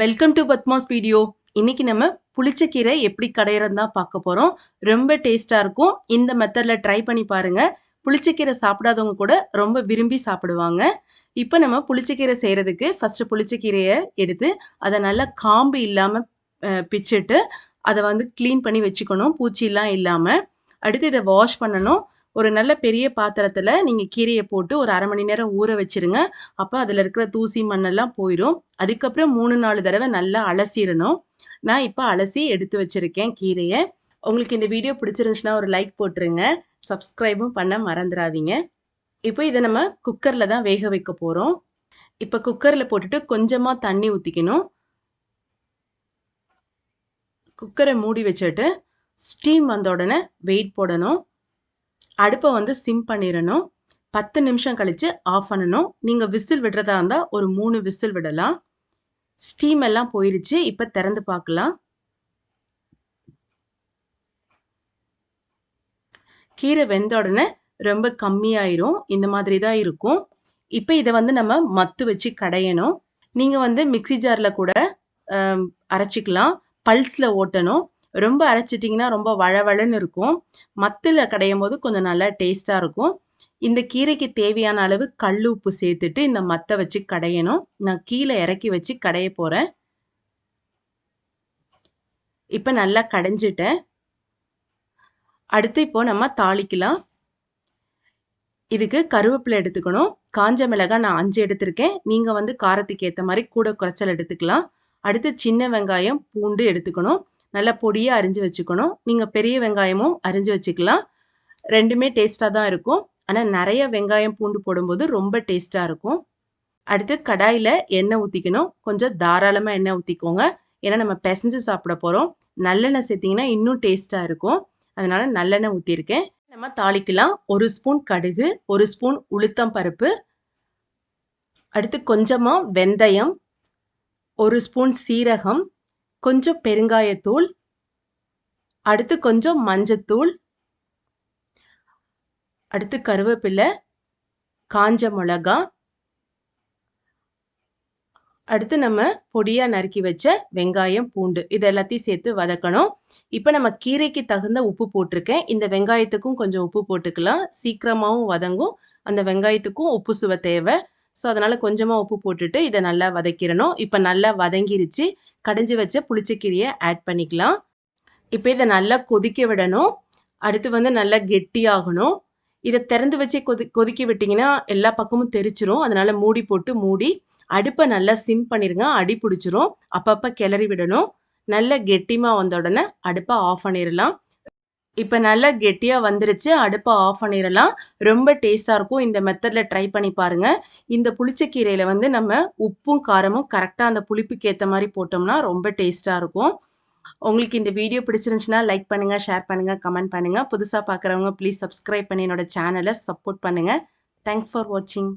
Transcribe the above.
Welcome to Padma's video இன்னைக்கு நம்ம புளிச்சக்கீரை எப்படி கடையிறது தான் பார்க்க போகிறோம் ரொம்ப டேஸ்ட்டாக இருக்கும். இந்த மெத்தடில் ட்ரை பண்ணி பாருங்க. புளிச்சக்கீரை சாப்பிடாதவங்க கூட ரொம்ப விரும்பி சாப்பிடுவாங்க. இப்போ நம்ம புளிச்சக்கீரை செய்கிறதுக்கு ஃபஸ்ட்டு புளிச்சக்கீரையை எடுத்து அதை நல்லா காம்பு இல்லாமல் பிச்சுட்டு அதை வந்து க்ளீன் பண்ணி வச்சுக்கணும். பூச்சிலாம் இல்லாமல் அடுத்து இதை வாஷ் பண்ணணும். ஒரு நல்ல பெரிய பாத்திரத்தில் நீங்கள் கீரையை போட்டு ஒரு அரை மணி நேரம் ஊற வச்சிருங்க. அப்போ அதில் இருக்கிற தூசி மண்ணெல்லாம் போயிடும் அதுக்கப்புறம் மூணு நாலு தடவை நல்லா அலசிடணும் நான் இப்போ அலசி எடுத்து வச்சுருக்கேன் கீரையை. உங்களுக்கு இந்த வீடியோ பிடிச்சிருந்துச்சுன்னா ஒரு லைக் போட்டுருங்க. சப்ஸ்கிரைபும் பண்ண மறந்துடாதீங்க. இப்போ இதை நம்ம குக்கரில் தான் வேக வைக்க போகிறோம் இப்போ குக்கரில் போட்டுட்டு கொஞ்சமாக தண்ணி ஊற்றிக்கணும் குக்கரை மூடி வச்சுட்டு ஸ்டீம் வந்த உடனே வெயிட் போடணும். அடுப்பை வந்து சிம் பண்ணிடணும் பத்து நிமிஷம் கழித்து ஆஃப் பண்ணணும். நீங்கள் விசில் விடுறதா இருந்தால் ஒரு மூணு விசில் விடலாம். ஸ்டீம் எல்லாம் போயிருச்சு. இப்போ திறந்து பார்க்கலாம். கீரை வெந்த உடனே ரொம்ப கம்மியாயிரும். இந்த மாதிரி தான் இருக்கும். இப்போ இதை வந்து நம்ம மத்து வச்சு கடையணும். நீங்கள் வந்து மிக்சி ஜாரில் கூட அரைச்சிக்கலாம். பல்ஸில் ஓட்டணும். ரொம்ப அரைச்சிட்டிங்கன்னா ரொம்ப வழவழன்னு இருக்கும். மத்தில் கடையும் போது கொஞ்சம் நல்லா டேஸ்ட்டாக இருக்கும். இந்த கீரைக்கு தேவையான அளவு கல் உப்பு சேர்த்துட்டு இந்த மத்தை வச்சு கடையணும். நான் கீழே இறக்கி வச்சு கடைய போகிறேன் இப்போ நல்லா கடைஞ்சிட்டேன். அடுத்து இப்போ நம்ம தாளிக்கலாம். இதுக்கு கருவேப்பிலை எடுத்துக்கணும். காஞ்ச மிளகாய் நான் அஞ்சு எடுத்திருக்கேன். நீங்கள் வந்து காரத்துக்கு ஏற்ற மாதிரி கூட குறைச்சல் எடுத்துக்கலாம். அடுத்து சின்ன வெங்காயம் பூண்டு எடுத்துக்கணும். நல்லா பொடியாக அரிஞ்சு வச்சுக்கணும். நீங்கள் பெரிய வெங்காயமும் அரிஞ்சு வச்சுக்கலாம். ரெண்டுமே டேஸ்ட்டாக தான் இருக்கும். ஆனால் நிறைய வெங்காயம் பூண்டு போடும்போது ரொம்ப டேஸ்ட்டாக இருக்கும். அடுத்து கடாயில் எண்ணெய் ஊற்றிக்கணும் கொஞ்சம் தாராளமாக எண்ணெய் ஊற்றிக்கோங்க ஏன்னா நம்ம பிசைஞ்சு சாப்பிட போகிறோம் நல்லெண்ணெய் சேர்த்திங்கன்னா இன்னும் டேஸ்ட்டாக இருக்கும். அதனால் நல்லெண்ணெய் ஊற்றிருக்கேன் நம்ம தாளிக்கலாம். ஒரு ஸ்பூன் கடுகு ஒரு ஸ்பூன் உளுத்தம் பருப்பு. அடுத்து கொஞ்சமாக வெந்தயம் ஒரு ஸ்பூன் சீரகம் கொஞ்சம் பெருங்காயத்தூள் அடுத்து கொஞ்சம் மஞ்சத்தூள் அடுத்து கருவேப்பிலை காஞ்ச மிளகா அடுத்து நம்ம பொடியாக நறுக்கி வச்ச வெங்காயம் பூண்டு இது எல்லாத்தையும் சேர்த்து வதக்கணும். இப்போ நம்ம கீரைக்கு தகுந்த உப்பு போட்டிருக்கேன். இந்த வெங்காயத்துக்கும் கொஞ்சம் உப்பு போட்டுக்கலாம். சீக்கிரமாகவும் வதங்கும். அந்த வெங்காயத்துக்கும் உப்பு சுவை தேவை. ஸோ அதனால் கொஞ்சமாக உப்பு போட்டுட்டு இதை நல்லா வதக்கிடணும். இப்போ நல்லா வதங்கிருச்சு. கடைஞ்சி வச்ச புளிச்சக்கீரையை ஆட் பண்ணிக்கலாம். இப்போ இதை நல்லா கொதிக்க விடணும். அடுத்து வந்து நல்லா கெட்டியாகணும். இதை திறந்து வச்சு கொதி கொதிக்க விட்டிங்கன்னா எல்லா பக்கமும் தெரிச்சிரும். அதனால் மூடி போட்டு மூடி அடுப்பை நல்லா சிம் பண்ணிடுங்க அடி பிடிச்சிரும். அப்பப்போ கிளறி விடணும். நல்ல கெட்டிமாக வந்த உடனே அடுப்பை ஆஃப் பண்ணிடலாம் இப்போ நல்லா கெட்டியாக வந்துருச்சு. அடுப்பை ஆஃப் பண்ணிடலாம். ரொம்ப டேஸ்ட்டாக இருக்கும். இந்த மெத்தடில் ட்ரை பண்ணி பாருங்கள் இந்த புளிச்சக்கீரையில் வந்து நம்ம உப்பும் காரமும் கரெக்டாக அந்த புளிப்புக்கு ஏற்ற மாதிரி போட்டோம்னா ரொம்ப டேஸ்ட்டாக இருக்கும். உங்களுக்கு இந்த வீடியோ பிடிச்சிருந்துச்சுன்னா லைக் பண்ணுங்கள் ஷேர் பண்ணுங்கள் கமெண்ட் பண்ணுங்கள் புதுசாக பார்க்குறவங்க ப்ளீஸ் சப்ஸ்கிரைப் பண்ணி என்னோட சேனலை சப்போர்ட் பண்ணுங்கள் தேங்க்ஸ் ஃபார் வாட்சிங்